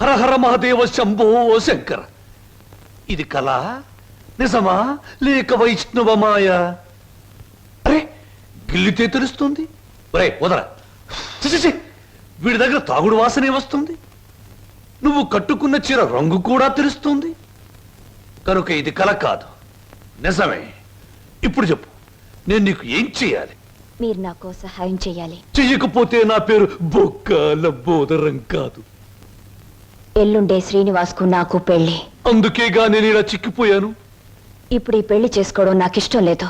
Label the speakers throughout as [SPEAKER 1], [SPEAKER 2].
[SPEAKER 1] హర హర మహాదేవ శంభో శంకర. ఇది కళ? నిజమా? లేక వైష్ణవ మాయ? అరే గిల్లితే తెలుస్తుంది. ఒరే వదరా. వీడి దగ్గర తాగుడు వాసనే వస్తుంది. నువ్వు కట్టుకున్న చీర రంగు కూడా తెలుస్తుంది. కనుక ఇది కల కాదు. నిజమే. ఇప్పుడు చెప్పు నేను నీకు ఏం చేయాలి?
[SPEAKER 2] మీరు నాకు సహాయం చేయాలి.
[SPEAKER 1] చెయ్యకపోతే నా పేరు బొక్కల బోదరం కాదు.
[SPEAKER 2] ఎల్లుండే శ్రీనివాస్కు నాకు పెళ్ళి
[SPEAKER 1] అందుకేగా నేను ఇలా చిక్కిపోయాను?
[SPEAKER 2] ఇప్పుడు ఈ పెళ్ళి చేసుకోవడం నాకు ఇష్టం లేదు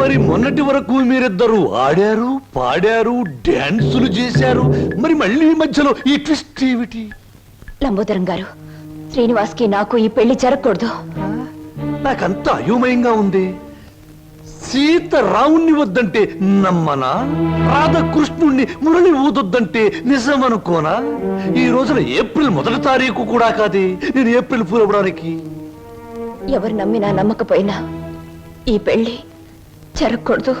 [SPEAKER 1] మరి మొన్నటి వరకు మీరిద్దరూ ఆడారు పాడారు డాన్సులు చేశారు. మరి మళ్ళీ ఈ మధ్యలో ఈ ట్విస్ట్ ఏమిటి?
[SPEAKER 2] లంబోదరం గారు శ్రీనివాస్కి నాకు ఈ పెళ్ళి జరగకూడదు.
[SPEAKER 1] నాకంత అయోమయంగా ఉంది. సీత రావుణ్ణి వద్దంటే నమ్మనా? రాధకృష్ణుణ్ణి మురళి ఊదొద్దంటే నిజమనుకోనా? ఈ రోజున ఏప్రిల్ మొదటి తారీఖు కూడా కాదే నేను ఏప్రిల్ ఫూల్ అవ్వడానికి
[SPEAKER 2] ఎవరు నమ్మినా నమ్మకపోయినా ఈ పెళ్ళి జరగకూడదు.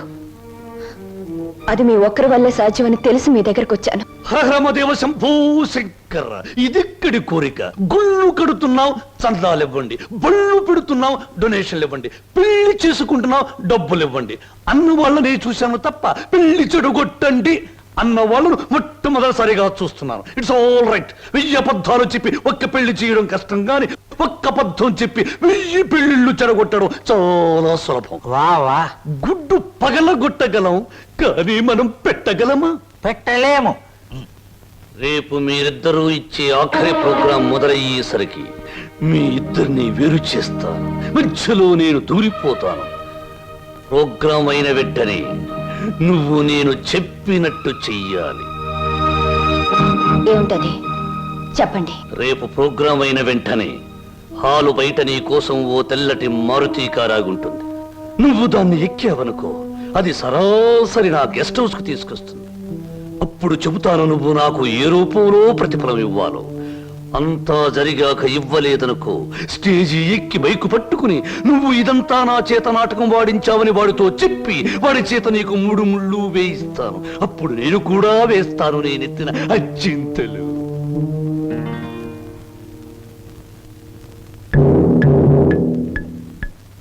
[SPEAKER 2] అది మీ ఒక్కరి వల్లే సాధ్యమని తెలిసి మీ దగ్గరకు వచ్చాను
[SPEAKER 1] హరహరమదేవ శంభో శంకర. ఇదిక్కడి కోరిక. గుళ్ళు కడుతున్నావు చందాలు ఇవ్వండి బళ్ళు పెడుతున్నావు డొనేషన్లు ఇవ్వండి పెళ్ళి చేసుకుంటున్నావు డబ్బులు ఇవ్వండి అన్న వాళ్ళని చూశాను తప్ప పెళ్ళి చెడుగొట్టండి. అన్న వాళ్ళను మొట్టమొదటిసారిగా చూస్తున్నాను. ఇట్స్ ఆల్ రైట్ వెయ్యి అబద్ధాలు చెప్పి ఒక్క పెళ్ళి చేయడం కష్టం గాని ఒక్క అబద్ధం చెప్పి వెయ్యి పెళ్ళిళ్ళు చెడగొట్టడం చాలా సులభం.
[SPEAKER 3] వా వా.
[SPEAKER 1] గుడ్డు పగలగొట్టగలం కానీ మనం పెట్టగలమా?
[SPEAKER 3] పెట్టలేము.
[SPEAKER 1] రేపు మీరిద్దరూ ఇచ్చే ఆఖరి ప్రోగ్రాం మొదలయ్యేసరికి మీ ఇద్దరిని వేరు చేస్తాను. మధ్యలో నేను దూరిపోతాను. ప్రోగ్రాం అయిన వెంటనే నువ్వు నేను చెప్పినట్టు చెయ్యాలి.
[SPEAKER 2] ఏమిటది? చెప్పండి.
[SPEAKER 1] రేపు ప్రోగ్రాం అయిన వెంటనే హాలు బయట నీ కోసం ఓ తెల్లటి మారుతి కారాగుంటుంది నువ్వు దాన్ని ఎక్కావనుకో అది సరాసరి నా గెస్ట్ హౌస్కు తీసుకొస్తుంది. అప్పుడు చెబుతాను నువ్వు నాకు ఏ రూపంలో ప్రతిఫలం ఇవ్వాలో? అంతా జరిగాక ఇవ్వలేదనుకో స్టేజి ఎక్కి బైకు పట్టుకుని నువ్వు ఇదంతా నా చేత నాటకం వాడించావని వాడితో చెప్పి వాడి చేత నీకు మూడు ముళ్ళు వేయిస్తాను. అప్పుడు నేను కూడా వేస్తాను నేనెత్తిన అచ్చింతలు.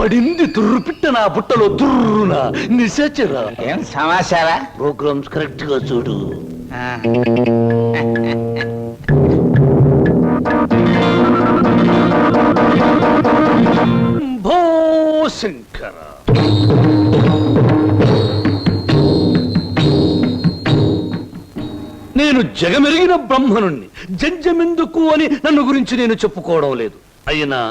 [SPEAKER 1] పడింది తుర్రు పిట్ట నా బుట్టలో తుర్రున నిశాచరా.
[SPEAKER 3] ఏం సమాచారా?
[SPEAKER 1] ప్రోగ్రామ్స్ కరెక్ట్గా చూడు. భో శంకర నేను జగమెరిగిన బ్రహ్మనుణ్ణి జంజమెందుకు అని నన్ను గురించి నేను చెప్పుకోవడం లేదు. అయినా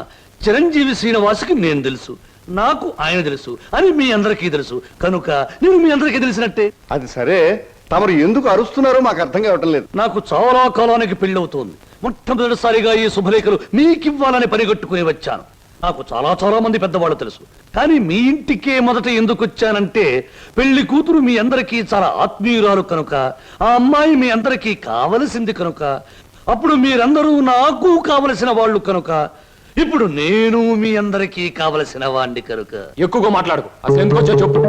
[SPEAKER 1] చిరంజీవి శ్రీనివాసుకి నేను తెలుసు. నాకు ఆయన తెలుసు. అని మీ అందరికీ తెలుసు. కనుక నేను మీ అందరికీ తెలిసినట్టే.
[SPEAKER 4] అది సరే. తమరు ఎందుకు అరుస్తున్నారో మాకు అర్థం కావటం లేదు.
[SPEAKER 1] నాకు చాలా కాలానికి పెళ్ళవుతోంది. మొట్టమొదటిసారిగా ఈ శుభలేఖలు మీకివ్వాలని పనిగట్టుకుని వచ్చాను. నాకు చాలా చాలా మంది పెద్దవాళ్ళు తెలుసు. కానీ మీ ఇంటికే మొదట ఎందుకు వచ్చానంటే పెళ్ళి కూతురు మీ అందరికీ చాలా ఆత్మీయురాలు కనుక ఆ అమ్మాయి మీ అందరికీ కావలసింది కనుక అప్పుడు మీరందరూ నాకు కావలసిన వాళ్ళు కనుక ఇప్పుడు నేను మీ అందరికీ కావలసిన వాణ్ణి కనుక.
[SPEAKER 5] ఎక్కువగా మాట్లాడుకో. అసలు ఎందుకు వచ్చా చెప్పు.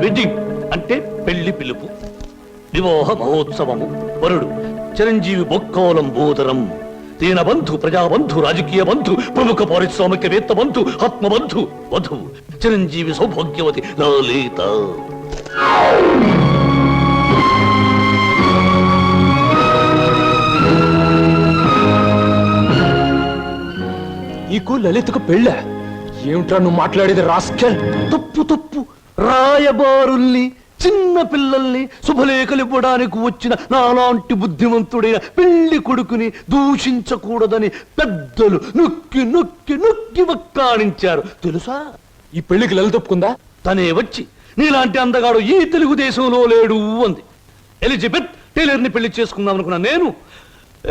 [SPEAKER 1] వెడ్డింగ్ అంటే పెళ్ళి పిలుపు వివాహ మహోత్సవము వరుడు చిరంజీవి బొక్కోలం బోదరం దీన బంధు ప్రజాబంధు రాజకీయ బంధు ప్రముఖ పారిశ్రామికవేత్త బంధు ఆత్మబంధు వధువు చిరంజీవి సౌభాగ్యవతి లలిత.
[SPEAKER 5] నీకు లలితకు పెళ్ళ? ఏమిట్రా నువ్వు మాట్లాడేది రాస్కెల్?
[SPEAKER 1] తప్పు తప్పు. రాయబారుల్ని చిన్న పిల్లల్ని శుభలేఖలు ఇవ్వడానికి వచ్చిన నాలాంటి బుద్ధిమంతుడైన పెళ్ళి కొడుకుని దూషించకూడదని పెద్దలు నొక్కి నొక్కి నొక్కి వక్కాణించారు. తెలుసా?
[SPEAKER 5] ఈ పెళ్ళికి లలిత ఒప్పుకుందా?
[SPEAKER 1] తనే వచ్చి నీలాంటి అందగాడు ఈ తెలుగుదేశంలో లేడు అంది. ఎలిజబెత్ టైలర్ని పెళ్ళి చేసుకుందాం అనుకున్నా నేను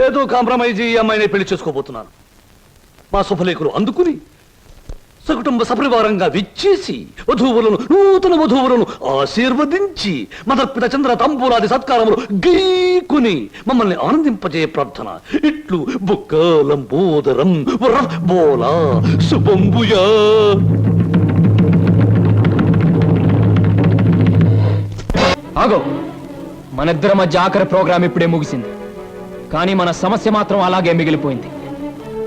[SPEAKER 1] ఏదో కాంప్రమైజ్ ఈ అమ్మాయిని పెళ్ళి చేసుకోబోతున్నాను. మా శుభలేఖలు అందుకుని సకుటుంబ సపరివారంగా విచ్చేసి వధువులను నూతన వధువులను ఆశీర్వదించి మదర్పిత చంద్ర తంబూలాది సత్కారములు గీకుని మమ్మల్ని ఆనందింపజే ప్రార్థన. ఇట్లు బుక్కలం బోదరం బోలా శుభంబుయా.
[SPEAKER 5] ఆగో మన ఇద్దరి మధ్య ఆఖరి ప్రోగ్రాం ఇప్పుడే ముగిసింది. కానీ మన సమస్య మాత్రం అలాగే మిగిలిపోయింది.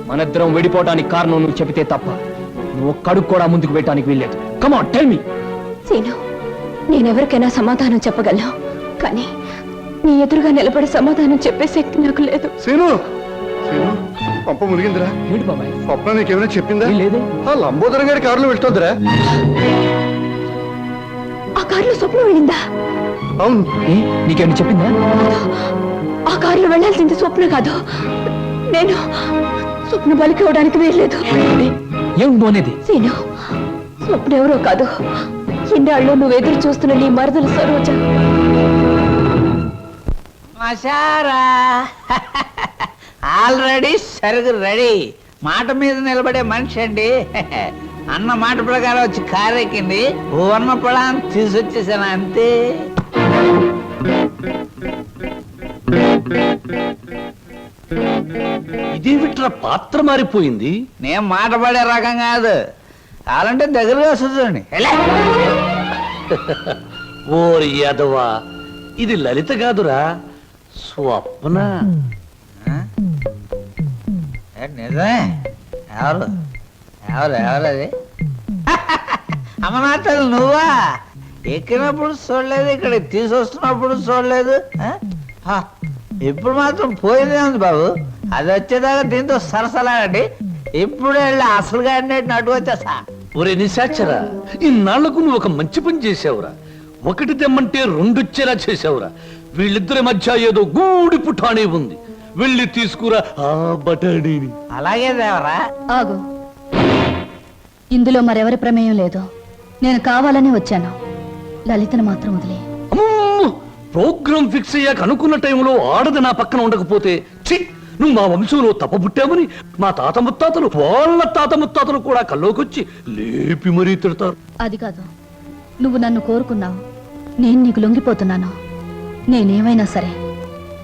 [SPEAKER 5] మనిద్దరం విడిపోవడానికి కారణం నువ్వు చెబితే తప్ప నువ్వు ఒక్క అడుగు కూడా ముందుకు పెట్టడానికి వీల్లేదు. Come on tell me
[SPEAKER 2] Seenu నేనెవరికైనా సమాధానం చెప్పగలను. కానీ నీ ఎదురుగా నిలబడి సమాధానం చెప్పే శక్తి నాకు లేదు.
[SPEAKER 4] సీను సీను పంప మునిగిందిరా.
[SPEAKER 5] ఏంటి బాబాయ్?
[SPEAKER 4] స్వప్న నీకేమైనా చెప్పిందా?
[SPEAKER 5] లేదే.
[SPEAKER 4] ఆ లంబోదరం గారి కారులో వెళ్తుందిరా.
[SPEAKER 2] ఆ కారులో స్వప్నం వెళ్ళిందా?
[SPEAKER 4] అవును.
[SPEAKER 5] ఏ నీకేమైనా చెప్పిందా?
[SPEAKER 2] ఆ కారులో వెళ్ళాల్సింది స్వప్న కాదు. నేను స్వప్న బలికి అవడానికి వేయలేదు
[SPEAKER 5] అంటే ఏం పోనేది?
[SPEAKER 2] సీను స్వప్న ఎవరో కాదు. ఇన్నాళ్ళు నువ్వు ఎదురు చూస్తున్న నీ మరదలు సరోజ.
[SPEAKER 3] మసారా ఆల్రెడీ సరుగు రెడీ. మాట మీద నిలబడే మనిషి అండి. అన్న మాట ప్రకారం వచ్చి కారు ఎక్కింది. ఊర్ణ పొలాన్ని తీసుకొచ్చేసాను అంతే.
[SPEAKER 1] ఇదేమిట్రా పాత్ర మారిపోయింది?
[SPEAKER 3] నేను మాట పడే రకం కాదు. కావాలంటే దగ్గరగా వస్తుంది
[SPEAKER 1] ఓరి యాదవా ఇది లలిత కాదురా స్వప్న.
[SPEAKER 3] నిజమే. ఎవరు? ఎవరు ఎవరు అది? అమ్మనాథలు నువ్వా? ఎక్కినప్పుడు చూడలేదు ఇక్కడ తీసుకొస్తున్నప్పుడు చూడలేదు ఇప్పుడు మాత్రం పోయిందే ఉంది బాబు. అది వచ్చేదాకా దీంతో సరసలాడండి. ఇప్పుడు వెళ్ళి అసలుగా అన్నట్టు అటు వచ్చేసా
[SPEAKER 1] ఒరే నిశాచరా ఇన్నాళ్ళకు నువ్వు ఒక మంచి పని చేసావురా ఒకటి తెమ్మంటే రెండొచ్చేలా చేసావురా వీళ్ళిద్దరి మధ్య ఏదో గూడి పుఠాణి ఉంది. వెళ్ళి తీసుకురా ఆ
[SPEAKER 3] అలాగే దేవరా.
[SPEAKER 6] ఆగు. ఇందులో మరెవరి ప్రమేయం లేదు. నేను కావాలని వచ్చాను. లలితను మాత్రం వదిలే
[SPEAKER 1] అమ్మమ్మో! ప్రోగ్రాం ఫిక్స్ అయ్యాక అనుకున్న టైంలో ఆడది నా పక్కన ఉండకపోతే ఛీ నువ్వు మా వంశంలో తప్పబుట్టామని మా తాత ముత్తాతలు వాళ్ళ తాత ముత్తాతలు కూడా కల్లోకొచ్చి లేపి మరీ తిడతారు.
[SPEAKER 6] అది కాదు. నువ్వు నన్ను కోరుకున్నావు నేను నీకు లొంగిపోతున్నాను. నేనేమైనా సరే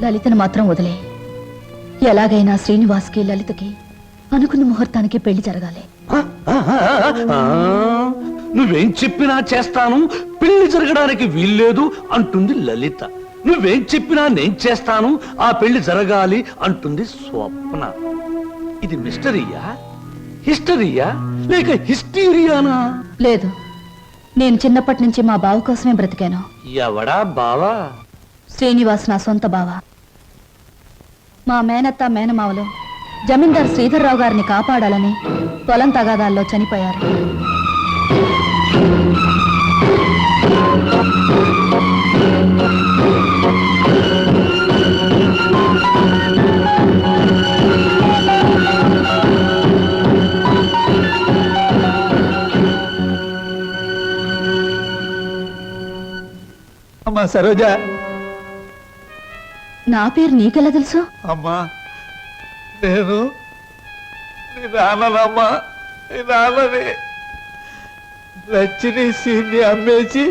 [SPEAKER 6] లలితను మాత్రం వదిలే. ఎలాగైనా శ్రీనివాస్కి లలితకి అనుకున్న ముహూర్తానికి పెళ్ళి జరగాలి.
[SPEAKER 1] నువ్వేం చెప్పినా చేస్తాను పెళ్ళి జరగడానికి వీల్లేదు అంటుంది లలిత. నువ్వేం చెప్పినా నేను చేస్తాను ఆ పెళ్ళి జరగాలి అంటుంది స్వప్న. ఇది మిస్టరీయా? హిస్టరీయా? లేక హిస్టీరియానా?
[SPEAKER 6] లేదు. నేను చిన్నప్పటి నుంచి మా బావ కోసమే బ్రతికాను.
[SPEAKER 1] ఎవడా బావా?
[SPEAKER 6] శ్రీనివాస్ నా సొంత బావ. మా మేనత్త మేనమావలు జమీందార్ శ్రీధర్రావు గారిని కాపాడాలని పొలం తగాదాల్లో చనిపోయారు.
[SPEAKER 3] అమ్మా సరోజ.
[SPEAKER 6] నా పేరు నీకెలా తెలుసు?
[SPEAKER 3] అమ్మా నేను నీ నాన్ననమ్మా నీ నాన్నని. లచ్చిని సీన్ని అమ్మేసి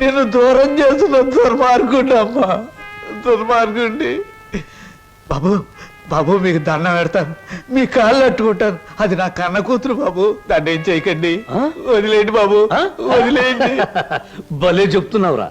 [SPEAKER 3] నేను దూరం చేసిన దుర్మార్గుండి అమ్మా. దుర్మార్గుండి బాబు బాబు మీకు దండం పెడతాను. మీ కాళ్ళు అట్టుకుంటాను. అది నా కన్న కూతురు బాబు. దాన్ని ఏం చేయకండి? వదిలేయండి బాబు? వదిలేయండి.
[SPEAKER 1] భలే చెప్తున్నావురా.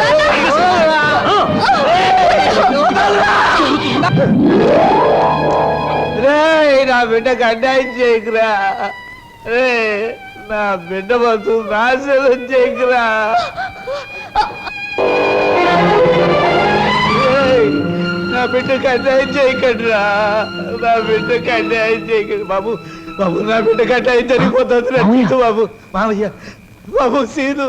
[SPEAKER 3] రేయ్ నా బిడ్డకు అన్యాయం చేయకురా. రే నా బిడ్డ బతు నాశనం చేయకురా. నా బిడ్డకు అన్యాయం చేయకండిరా. నా బిడ్డకు అన్యాయం చేయకండి బాబు బాబు నా బిడ్డకు అన్యాయం జరిగిపోతుంది బాబు మామయ్య. బాబు సీను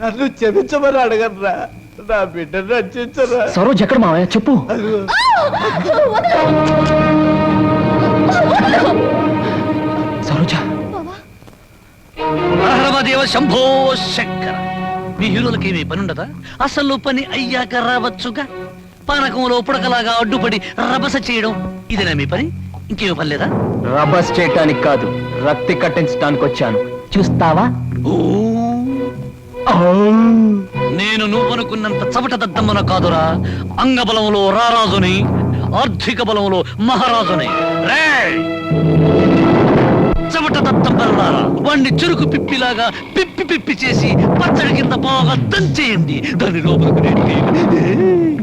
[SPEAKER 3] నన్ను క్షమించమని అడగరా నా బిడ్డను రక్షించరా.
[SPEAKER 5] సరోజ్ ఎక్కడ మావయ్య? చెప్పు. సరోజ.
[SPEAKER 1] శంభో శంకర. మీ హీరోలకి ఏమీ పని ఉండదా అసలు పని అయ్యాక రావచ్చుగా? పానకంలో పుడకలాగా అడ్డుపడి రభస చేయడం ఇదేనా మీ పని? ఇంకేమీ పని లేదా?
[SPEAKER 5] రబస్ చేయటానికి కాదు రక్తి కట్టించడానికి వచ్చాను చూస్తావా?
[SPEAKER 1] ఓ, నువ్వనుకున్నంత చవట దద్దమ్మన కాదురా. అంగబలంలో రారాజుని ఆర్థిక బలంలో మహారాజుని. రేయ్! చవట దద్దమ్మలారా వాణ్ణి చెరుకు పిప్పిలాగా పిప్పి పిప్పి చేసి పచ్చడి కింద బాగా దంచేయండి. దాని లోపలికి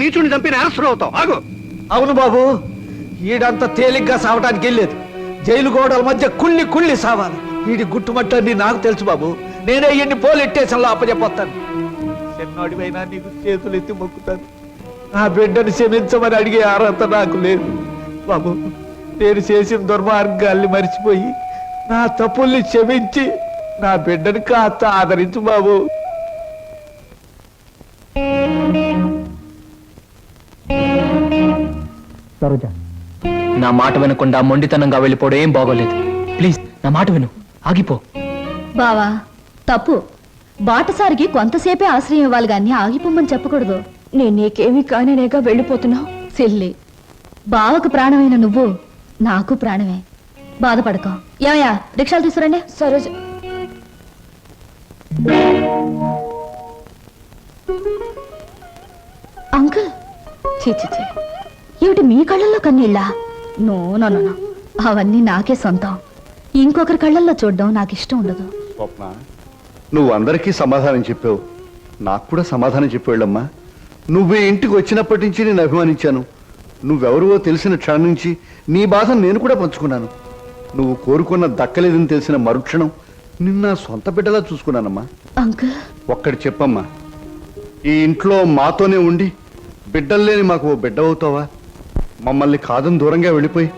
[SPEAKER 4] నీచుని చంపి నేరస్తులు అవుతావు ఆగు.
[SPEAKER 3] అవును బాబు. ఈడంత తేలిగ్గా సావటానికి వెళ్ళలేదు జైలు గోడల మధ్య కుళ్ళి కుళ్ళి సావాలి. వీడి గుట్టుమట్టని నాకు తెలుసు బాబు. నేనే ఎన్ని పోలీస్ స్టేషన్లో అప్పచెప్పొస్తాను చిన్నోడివైనా నీకు చేతులు ఎత్తి మొక్కుతాను. నా బిడ్డను క్షమించమని అడిగే అర్హత నాకు లేదు. బాబు నేను చేసిన దుర్మార్గాల్ని మర్చిపోయి నా తప్పుల్ని క్షమించి నా బిడ్డని కాస్త ఆదరించు బాబు.
[SPEAKER 5] సరోజ నా మాట వినకుండా మొండితనంగా వెళ్ళిపోవడం ఏం బాగోలేదు. ప్లీజ్ నా మాట విను. ఆగిపో.
[SPEAKER 6] బావా తప్పు. బాటసారికి కొంతసేపే ఆశ్రయం ఇవ్వాలి గాని ఆగిపోమ్మని చెప్పకూడదు.
[SPEAKER 2] నేను నీకేమీ కానేనేగా వెళ్ళిపోతున్నావు?
[SPEAKER 6] సిల్లి బావకు ప్రాణమైన నువ్వు నాకు ప్రాణమే. బాధపడకో. ఏమయ్యా రిక్షాలు తీసుకురండి.
[SPEAKER 2] సరోజ.
[SPEAKER 6] అంకుల్. చీ చీ చీ ఏమిటి మీ కళ్ళల్లో కన్నీళ్ళా? No no no no. అవన్నీ నాకే సొంతం. ఇంకొకరి కళ్ళల్లో చూడడం నాకు ఇష్టం ఉండదు.
[SPEAKER 4] స్వప్న నువ్వు అందరికీ సమాధానం చెప్పావు. నాకు కూడా సమాధానం చెప్పాళ్ళమ్మా. నువ్వు ఈ ఇంటికి వచ్చినప్పటి నుంచి నేను అభిమానించాను. నువ్వెవరువో తెలిసిన క్షణం నుంచి నీ బాధను నేను కూడా పంచుకున్నాను. నువ్వు కోరుకున్న దక్కలేదని తెలిసిన మరుక్షణం నిన్న సొంత బిడ్డలా చూసుకున్నానమ్మా.
[SPEAKER 6] అంకుల్?
[SPEAKER 4] ఒక్కటి చెప్పమ్మా. ఈ ఇంట్లో మాతోనే ఉండి బిడ్డల్లేని మాకు ఓ బిడ్డ అవుతావా? మమ్మల్ని కాదని దూరంగా వెళ్ళిపోయి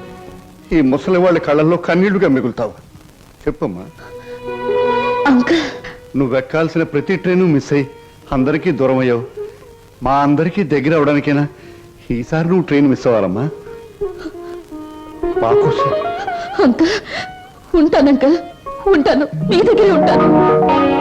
[SPEAKER 4] ఈ ముసలి వాళ్ళ కళ్ళల్లో కన్నీళ్ళుగా మిగులుతావా. చెప్పమ్మా.
[SPEAKER 6] అంకుల్.
[SPEAKER 4] నువ్వెక్కాల్సిన ప్రతి ట్రైను మిస్ అయ్యి అందరికీ దూరం అయ్యావు. మా అందరికీ దగ్గర అవడానికైనా ఈసారి నువ్వు ట్రైన్ మిస్ అవ్వాలమ్మా. మా కోసం
[SPEAKER 6] అంకుల్ ఉంటాను అంకుల్. ఉంటాను. మీ దగ్గరే ఉంటాను.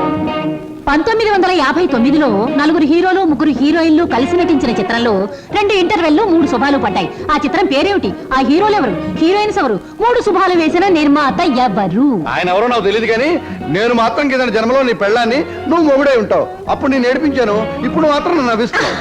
[SPEAKER 7] పంతొమ్మిది వందల యాభై తొమ్మిదిలో నలుగురు హీరోలు ముగ్గురు హీరోయిన్లు కలిసి నటించిన చిత్రంలో రెండు ఇంటర్వెల్లు మూడు శుభాలు పడ్డాయి. ఆ చిత్రం పేరేమిటి? ఆ హీరోలు ఎవరు? హీరోయిన్స్ ఎవరు? మూడు శుభాలు వేసిన నిర్మాత ఎవరు?
[SPEAKER 4] ఆయన ఎవరో నాకు తెలియదు కానీ నేను మాత్రం కింద జన్మలో నీ పెళ్ళాన్ని నువ్వు మొగుడై ఉంటావు. అప్పుడు నేను నేర్పించాను. ఇప్పుడు మాత్రం నన్ను నవ్విస్తున్నావు.